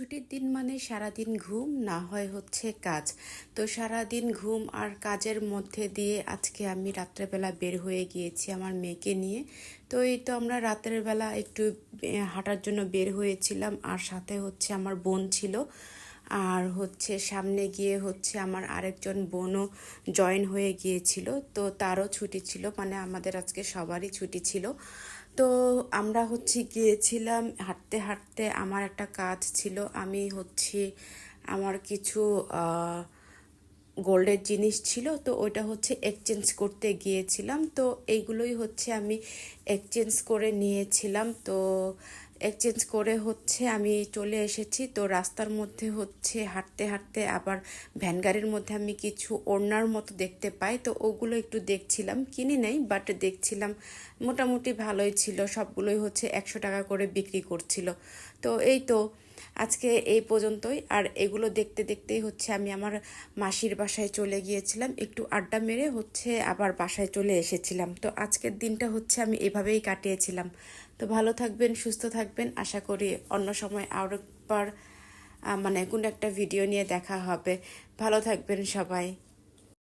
ছুটির দিন মানে সারাদিন ঘুম, না হয় হচ্ছে কাজ। তো সারাদিন ঘুম আর কাজের মধ্যে দিয়ে আজকে আমি রাত্রেবেলা বের হয়ে গিয়েছি আমার মেয়েকে নিয়ে। তো এই তো আমরা রাতের বেলা একটু হাঁটার জন্য বের হয়েছিলাম। আর সাথে হচ্ছে আমার বোন ছিল। আর হচ্ছে সামনে গিয়ে হচ্ছে আমার আরেকজন বোনও জয়েন হয়ে গিয়েছিল। তো তারও ছুটি ছিল মানে আমাদের আজকে সবারই ছুটি ছিল। তো আমরা হচ্ছে গিয়েছিলাম, হাঁটতে হাঁটতে আমার একটা কাজ ছিল। আমি হচ্ছে আমার কিছু গোল্ডের জিনিস ছিল, তো ওইটা হচ্ছে এক্সচেঞ্জ করতে গিয়েছিলাম। তো এইগুলোই হচ্ছে আমি এক্সচেঞ্জ করে নিয়েছিলাম। তো এক্সচেঞ্জ করে হচ্ছে আমি চলে এসেছি। তো রাস্তার মধ্যে হচ্ছে হাঁটতে হাঁটতে আবার ভ্যান গাড়ির মধ্যে আমি কিছু ওড়নার মতো দেখতে পাই। তো ওগুলো একটু দেখছিলাম, কিনি নাই বাট দেখছিলাম মোটামুটি ভালোই ছিল। সবগুলোই হচ্ছে একশো টাকা করে বিক্রি করছিল। তো এই তো আজকে এই পর্যন্তই। আর এগুলো দেখতে দেখতেই হচ্ছে আমি আমার মাসির বাসায় চলে গিয়েছিলাম। একটু আড্ডা মেরে হচ্ছে আবার বাসায় চলে এসেছিলাম। তো আজকের দিনটা হচ্ছে আমি এভাবেই কাটিয়েছিলাম। তো ভালো থাকবেন, সুস্থ থাকবেন। আশা করি অন্য সময় আরও একবার মানে কোনো একটা ভিডিও নিয়ে দেখা হবে। ভালো থাকবেন সবাই।